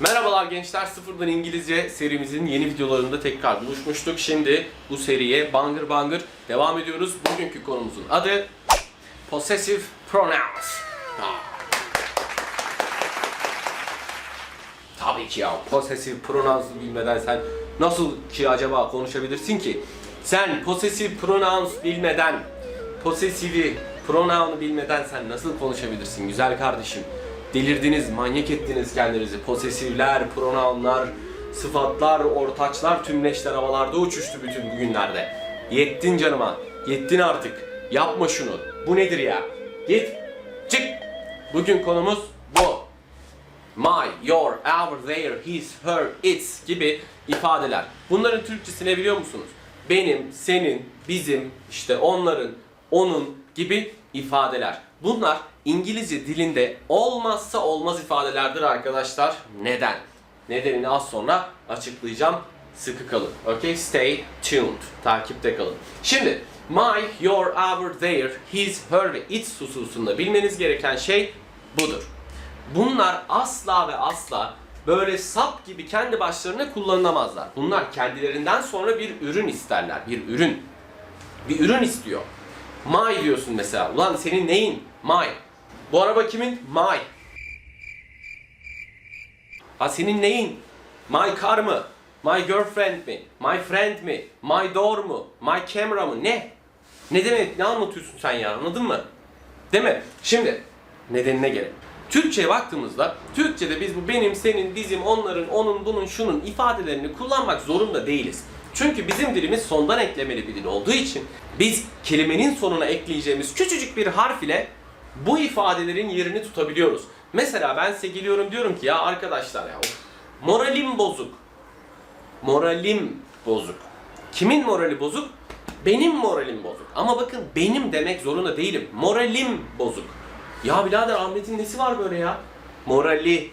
Merhabalar gençler, Sıfırdan İngilizce serimizin yeni videolarında tekrar buluşmuştuk. Şimdi bu seriye bangır bangır devam ediyoruz. Bugünkü konumuzun adı Possessive Pronouns. Tabii ki ya, Possessive Pronouns'u bilmeden sen nasıl ki acaba konuşabilirsin ki? Sen Possessive Pronouns bilmeden, Possessive'i, pronoun'u bilmeden sen nasıl konuşabilirsin güzel kardeşim? Delirdiniz, manyak ettiniz kendinizi. Posesifler, pronounlar, sıfatlar, ortaçlar, tümleşler havalarda uçuştu bütün bugünlerde. Yettin canıma, yettin artık. Yapma şunu. Bu nedir ya? Git, çık. Bugün konumuz bu. My, your, our, their, his, her, its gibi ifadeler. Bunların Türkçesini biliyor musunuz? Benim, senin, bizim, işte onların, onun gibi ifadeler. Bunlar İngilizce dilinde olmazsa olmaz ifadelerdir arkadaşlar. Neden? Nedenini az sonra açıklayacağım. Sıkı kalın. Okay? Stay tuned. Takipte kalın. Şimdi my, your, our, their, his, her ve its hususunda bilmeniz gereken şey budur. Bunlar asla ve asla böyle sap gibi kendi başlarına kullanılamazlar. Bunlar kendilerinden sonra bir ürün isterler. Bir ürün. Bir ürün istiyor. My diyorsun mesela. Ulan senin neyin? My. Bu araba kimin? My. Ha senin neyin? My car mı? My girlfriend mi? My friend mi? My door mu? My camera mı? Ne? Ne demek? Ne anlatıyorsun sen ya? Anladın mı? Değil mi? Şimdi nedenine gelelim. Türkçe'ye baktığımızda Türkçe'de biz bu benim, senin, bizim, onların, onun, bunun, şunun ifadelerini kullanmak zorunda değiliz. Çünkü bizim dilimiz sondan eklemeli bir dil olduğu için biz kelimenin sonuna ekleyeceğimiz küçücük bir harf ile bu ifadelerin yerini tutabiliyoruz. Mesela ben size geliyorum diyorum ki ya arkadaşlar ya moralim bozuk. Moralim bozuk. Kimin morali bozuk? Benim moralim bozuk. Ama bakın benim demek zorunda değilim. Moralim bozuk. Ya birader Ahmet'in nesi var böyle ya? Morali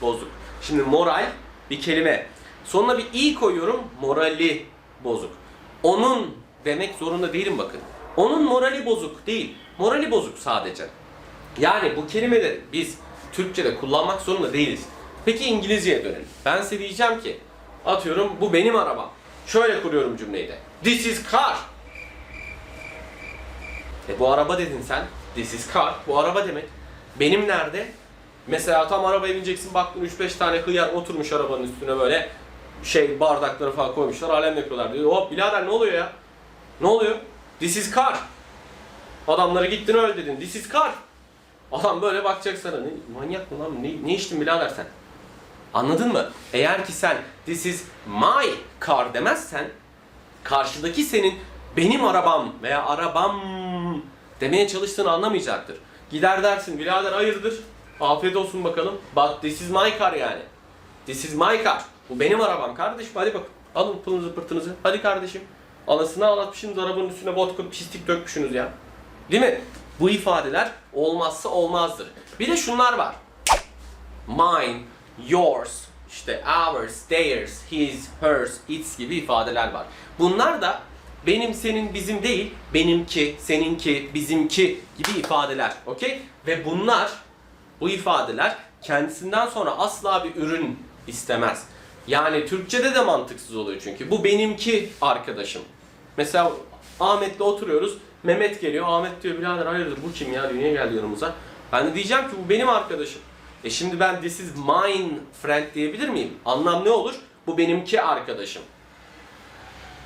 bozuk. Şimdi moral bir kelime. Sonuna bir i koyuyorum. Morali bozuk. Onun demek zorunda değilim bakın. Onun morali bozuk değil. Morali bozuk sadece. Yani bu kelimeleri biz Türkçe'de kullanmak zorunda değiliz. Peki İngilizce'ye dönelim. Ben size diyeceğim ki atıyorum bu benim arabam. Şöyle kuruyorum cümleyi de. This is car. E bu araba dedin sen. This is car. Bu araba demek. Benim nerede? Mesela tam arabaya bineceksin baktın 3-5 tane hıyar oturmuş arabanın üstüne böyle şey bardakları falan koymuşlar alem yapıyorlar diyor. Hop birader ne oluyor ya? Ne oluyor? This is car. Adamları gittin öyle dedin. This is car. Adam böyle bakacak sana. Ne, manyak mı lan? Ne, ne içtin birader sen? Anladın mı? Eğer ki sen this is my car demezsen karşıdaki senin benim arabam veya arabam demeye çalıştığını anlamayacaktır. Gider dersin birader hayırdır? Afiyet olsun bakalım. But this is my car yani. This is my car. Bu benim arabam kardeşim. Hadi bak. Alın pılınızı pırtınızı. Hadi kardeşim. Anasını ağlatmışsınız arabanın üstüne vodka pislik dökmüşsünüz ya. Değil mi? Bu ifadeler olmazsa olmazdır. Bir de şunlar var. Mine, yours, işte ours, theirs, his, hers, its gibi ifadeler var. Bunlar da benim, senin, bizim değil, benimki, seninki, bizimki gibi ifadeler. Okey? Ve bunlar, bu ifadeler kendisinden sonra asla bir ürün istemez. Yani Türkçe'de de mantıksız oluyor çünkü. Bu benimki arkadaşım. Mesela Ahmet'le oturuyoruz. Mehmet geliyor. Ahmet diyor birader hayırdır bu kim ya? Dünya geldi yanımıza. Ben de diyeceğim ki bu benim arkadaşım. E şimdi ben this is mine friend diyebilir miyim? Anlam ne olur? Bu benimki arkadaşım.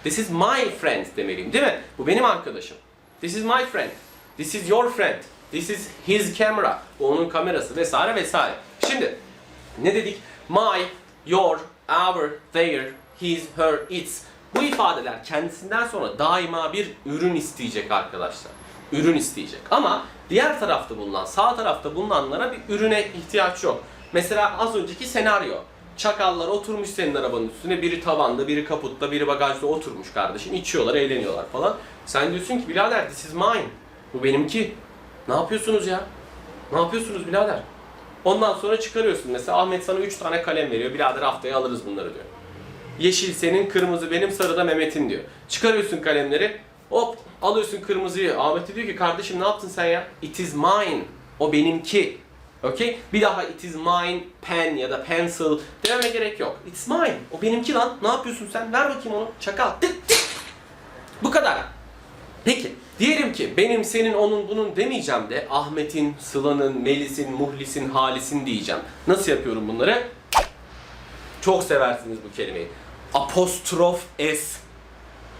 This is my friend demeliyim değil mi? Bu benim arkadaşım. This is my friend. This is your friend. This is his camera. Bu onun kamerası vesaire vesaire. Şimdi ne dedik? My, your, our, their, his, her, its. Bu ifadeler kendisinden sonra daima bir ürün isteyecek arkadaşlar. Ürün isteyecek. Ama diğer tarafta bulunan, sağ tarafta bulunanlara bir ürüne ihtiyaç yok. Mesela az önceki senaryo. Çakallar oturmuş senin arabanın üstüne. Biri tavanda, biri kaputta, biri bagajda oturmuş kardeşim. İçiyorlar, eğleniyorlar falan. Sen diyorsun ki birader this is mine. Bu benimki. Ne yapıyorsunuz ya? Ne yapıyorsunuz birader? Ondan sonra çıkarıyorsun. Mesela Ahmet sana 3 tane kalem veriyor. Birader haftaya alırız bunları diyor. Yeşil senin, kırmızı benim, sarı da Mehmet'in diyor. Çıkarıyorsun kalemleri. Hop alıyorsun kırmızıyı. Ahmet diyor ki kardeşim ne yaptın sen ya? It is mine. O benimki. Okay? Bir daha it is mine, pen ya da pencil dememe gerek yok. It's mine. O benimki lan. Ne yapıyorsun sen? Ver bakayım onu. Çakal. Tık tık. Bu kadar. Peki. Diyelim ki benim, senin, onun, bunun demeyeceğim de Ahmet'in, Sıla'nın, Melis'in, Muhlis'in, Halis'in diyeceğim. Nasıl yapıyorum bunları? Çok seversiniz bu kelimeyi. Apostrof S.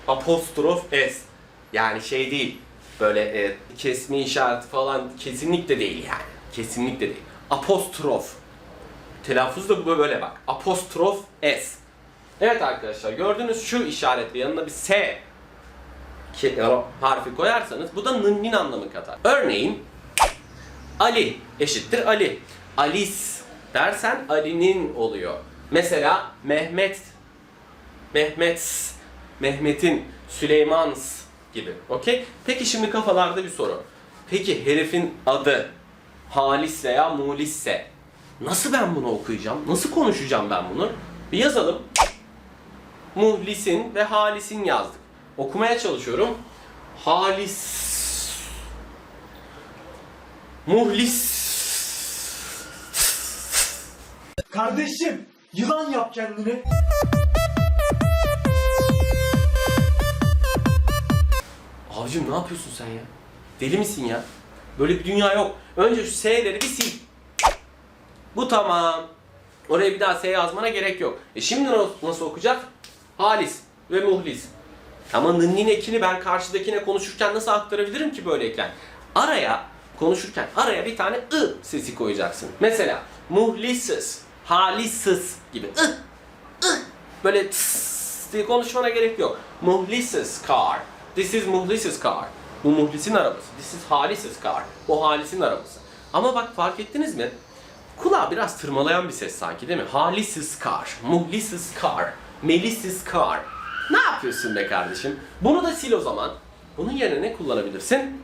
Apostrof S. Yani şey değil. Böyle e, kesme işareti falan kesinlikle değil yani. Kesinlikle değil. Apostrof. Telaffuz da böyle bak. Apostrof S. Evet arkadaşlar gördüğünüz şu işaretle yanına bir S ke- harfi koyarsanız bu da nın anlamı katar. Örneğin Ali eşittir Ali. Alice dersen Ali'nin oluyor. Mesela Mehmet Mehmet Mehmet'in Süleymans gibi. Okey? Peki şimdi kafalarda bir soru. Peki herifin adı Halis veya Mulisse nasıl ben bunu okuyacağım? Nasıl konuşacağım ben bunu? Bir yazalım. Muhlis'in ve Halis'in yazdık. Okumaya çalışıyorum. Halis Muhlis Kardeşim yılan yap kendini. Abicim ne yapıyorsun sen ya? Deli misin ya? Böyle bir dünya yok. Önce şu S'leri bir sil. Bu tamam. Oraya bir daha S yazmana gerek yok. E şimdi nasıl, okuyacak? Halis ve Muhlis. Ama nınnin ekini ben karşıdakine konuşurken nasıl aktarabilirim ki böyleyken? Araya konuşurken araya bir tane ı sesi koyacaksın. Mesela muhlissiz, halissiz gibi ı, ı. Böyle tıs diye konuşmana gerek yok. Muhlissiz car. This is Muhlissiz car. Bu Muhlis'in arabası. This is Halis's car. O Halis'in arabası. Ama bak fark ettiniz mi? Kulağı biraz tırmalayan bir ses sanki değil mi? Halissiz car, Muhlissiz car, Melis's car. Ne yapıyorsun be kardeşim? Bunu da sil o zaman. Bunun yerine ne kullanabilirsin?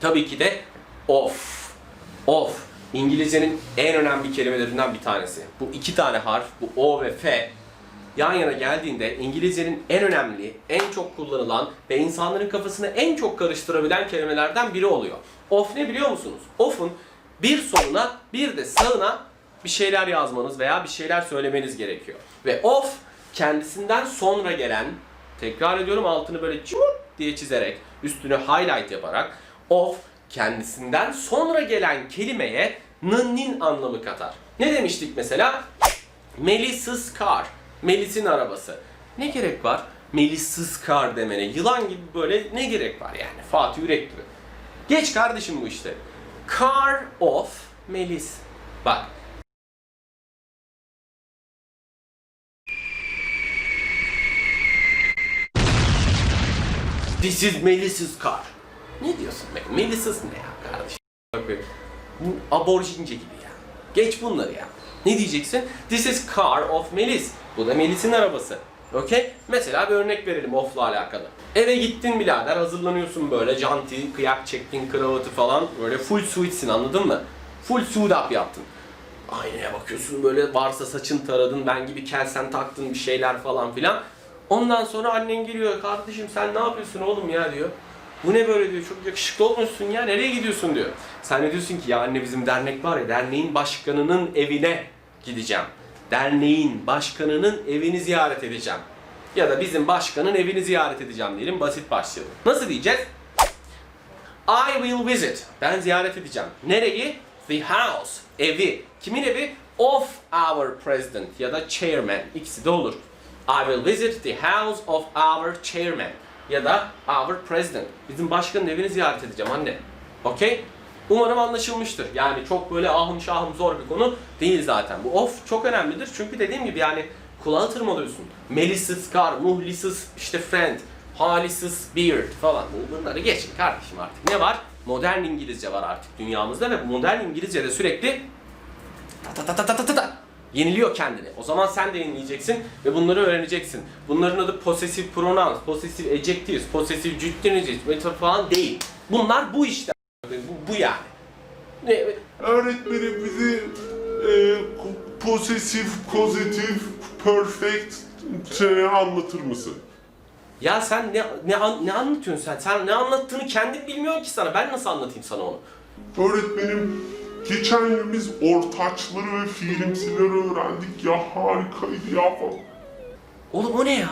Tabii ki de of. Of. İngilizcenin en önemli kelimelerinden bir tanesi. Bu iki tane harf, bu O ve F yan yana geldiğinde İngilizcenin en önemli, en çok kullanılan ve insanların kafasını en çok karıştırabilen kelimelerden biri oluyor. Of ne biliyor musunuz? Of'un bir soluna bir de sağına bir şeyler yazmanız veya bir şeyler söylemeniz gerekiyor. Ve of kendisinden sonra gelen, tekrar ediyorum altını böyle çubuk diye çizerek, üstünü highlight yaparak of kendisinden sonra gelen kelimeye nın anlamı katar. Ne demiştik mesela? Melis's car. Melis'in arabası. Ne gerek var? Melis's car demene. Yılan gibi böyle ne gerek var yani? Fatih Yürek gibi. Geç kardeşim bu işte. Car of Melis. Bak. This is Melis's car. Ne diyorsun be? Melis's ne ya kardeşim? Bak be. Bu aborjince gibi ya. Geç bunları ya. Ne diyeceksin? This is car of Melis. Bu da Melis'in arabası. Okey? Mesela bir örnek verelim off'la alakalı. Eve gittin birader hazırlanıyorsun böyle janti, kıyak çektin, kravatı falan. Böyle full suitsin anladın mı? Full suit up yaptın. Aynaya bakıyorsun böyle varsa saçın taradın, ben gibi kelsen taktın bir şeyler falan filan. Ondan sonra annen geliyor, kardeşim sen ne yapıyorsun oğlum ya diyor. Bu ne böyle diyor, çok yakışıklı olmuşsun ya, nereye gidiyorsun diyor. Sen de diyorsun ki ya anne bizim dernek var ya, derneğin başkanının evine gideceğim. Derneğin başkanının evini ziyaret edeceğim. Ya da bizim başkanın evini ziyaret edeceğim diyelim, basit başlayalım. Nasıl diyeceğiz? I will visit. Ben ziyaret edeceğim. Nereyi? The house. Evi. Kimin evi? Of our president ya da chairman. İkisi de olur. I will visit the house of our chairman ya da our president. Bizim başkanın evini ziyaret edeceğim anne. Okey? Umarım anlaşılmıştır. Yani çok böyle ahım şahım zor bir konu değil zaten. Bu of çok önemlidir. Çünkü dediğim gibi yani kulağı tırmalıyorsun. Melis's car, muhlis's işte friend, halis's beard falan. Bunları geçin kardeşim artık. Ne var? Modern İngilizce var artık dünyamızda ve modern İngilizce de sürekli ta ta ta ta ta ta ta yeniliyor kendini. O zaman sen de yenileyeceksin ve bunları öğreneceksin. Bunların adı possessive pronouns, possessive adjectives, possessive cütleneceğiz, metafor falan değil. Bunlar bu işte. Bu, bu yani. Ne, Öğretmenim bizi e, posesif, pozitif, perfect şey anlatır mısın? ya sen ne, ne, ne anlatıyorsun sen? Sen ne anlattığını kendin bilmiyorsun ki sana. Ben nasıl anlatayım sana onu? Öğretmenim Geçen yıl biz ortaçları ve fiilimsileri öğrendik ya harikaydı ya. Oğlum o ne ya?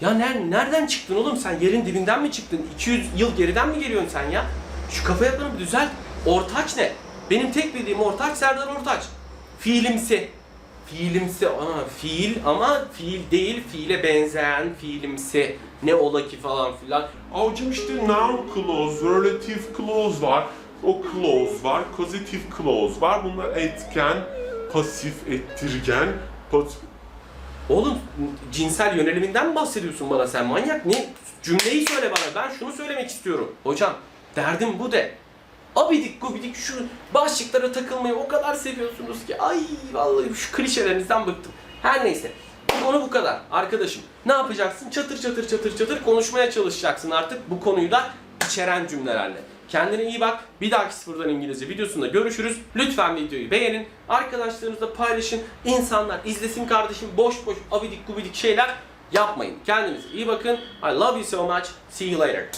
Ya ner- nereden çıktın oğlum sen? Yerin dibinden mi çıktın? 200 yıl geriden mi geliyorsun sen ya? Şu kafa yapını bir düzelt. Ortaç ne? Benim tek bildiğim ortaç Serdar Ortaç. Fiilimsi. Fiilimsi. Aa, fiil ama fiil değil, fiile benzeyen fiilimsi. Ne ola ki falan filan. Avcım işte noun clause, relative clause var. O clause var, causative clause var. Bunlar etken, pasif, ettirgen, pasif... Oğlum cinsel yöneliminden mi bahsediyorsun bana sen manyak? Ne? Cümleyi söyle bana. Ben şunu söylemek istiyorum. Hocam derdim bu de. Abidik gubidik şu başlıklara takılmayı o kadar seviyorsunuz ki. Ay vallahi şu klişelerinizden bıktım. Her neyse. Bu konu bu kadar. Arkadaşım ne yapacaksın? Çatır çatır çatır çatır konuşmaya çalışacaksın artık bu konuyu da içeren cümlelerle. Kendine iyi bak. Bir dahaki sıfırdan İngilizce videosunda görüşürüz. Lütfen videoyu beğenin. Arkadaşlarınızla paylaşın. İnsanlar izlesin kardeşim. Boş boş abidik gubidik şeyler yapmayın. Kendinize iyi bakın. I love you so much. See you later.